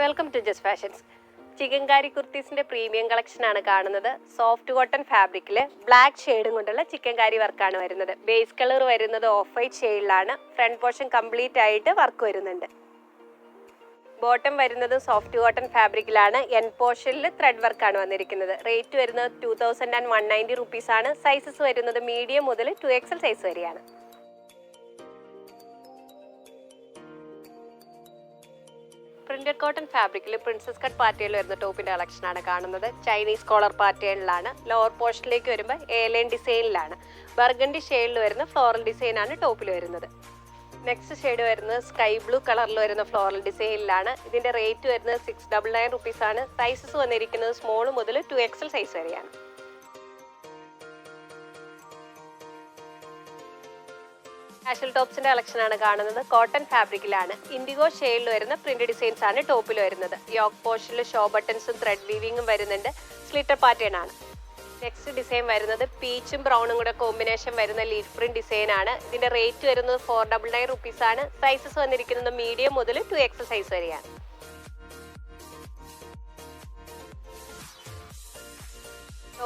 Welcome to just fashions. Chikankari കുർത്തീസിന്റെ premium collection ആണ് കാണുന്നത്. Soft cotton ഫാബ്രിക്കിൽ ബ്ലാക്ക് ഷെയ്ഡും കൊണ്ടുള്ള ചിക്കൻകാരി വർക്കാണ് വരുന്നത്. ബേസ് കളർ വരുന്നത് ഓഫ് വൈറ്റ് ഷെയ്ഡിലാണ്. ഫ്രണ്ട് പോർഷൻ കംപ്ലീറ്റ് ആയിട്ട് വർക്ക് വരുന്നുണ്ട്. ബോട്ടം വരുന്നത് സോഫ്റ്റ് കോട്ടൺ ഫാബ്രിക്കിലാണ്. എൻ പോർഷനിൽ ത്രെഡ് വർക്കാണ് വന്നിരിക്കുന്നത്. റേറ്റ് വരുന്നത് two thousand and one ninety rupees ആണ്. സൈസസ് വരുന്നത് മീഡിയം മുതൽ ടു എക്സൽ സൈസ് വരെയാണ്. പ്രിന്റഡ് കോട്ടൺ ഫാബ്രിക്കിൽ പ്രിൻസസ് കട്ട് പാറ്റേണിൽ വരുന്ന ടോപ്പിന്റെ കളക്ഷൻ ആണ് കാണുന്നത്. ചൈനീസ് കോളർ പാറ്റേണിലാണ്. ലോവർ പോർഷനിലേക്ക് വരുമ്പോൾ ഏലൈൻ ഡിസൈനിലാണ്. ബർഗണ്ടി ഷെയ്ഡിൽ വരുന്ന ഫ്ലോറൽ ഡിസൈൻ ആണ് ടോപ്പിൽ വരുന്നത്. നെക്സ്റ്റ് ഷെയ്ഡ് വരുന്നത് സ്കൈ ബ്ലൂ കളറിൽ വരുന്ന ഫ്ലോറൽ ഡിസൈനിലാണ്. ഇതിന്റെ റേറ്റ് വരുന്നത് സിക്സ് ഡബിൾ നയൻ റുപ്പീസ് ആണ്. സൈസസ് വന്നിരിക്കുന്നത് സ്മോൾ മുതൽ ടു എക്സൽ സൈസ് വരെയാണ്. കാഷ്വൽ ടോപ്സിന്റെ കളക്ഷൻ ആണ് കാണുന്നത്. കോട്ടൺ ഫാബ്രിക്കിലാണ് ഇൻഡിഗോ ഷെയ്ഡിൽ വരുന്ന പ്രിന്റ് ഡിസൈൻസ് ആണ് ടോപ്പിൽ വരുന്നത്. യോക്ക് പോർഷനിൽ ഷോ ബട്ടൺസും ത്രെഡ് വീവിങ്ങും വരുന്നുണ്ട്. സ്ലിറ്റർ പാറ്റേൺ ആണ്. നെക്സ്റ്റ് ഡിസൈൻ വരുന്നത് പീച്ചും ബ്രൗണും കൂടെ കോമ്പിനേഷൻ വരുന്ന ലീഫ് പ്രിന്റ് ഡിസൈൻ ആണ്. ഇതിന്റെ റേറ്റ് വരുന്നത് ഫോർ ഡബിൾ നയൻ റുപ്പീസ് ആണ്. സൈസസ് വന്നിരിക്കുന്നത് മീഡിയം മുതൽ ടു എക്സൽ സൈസ് വരെയാണ്.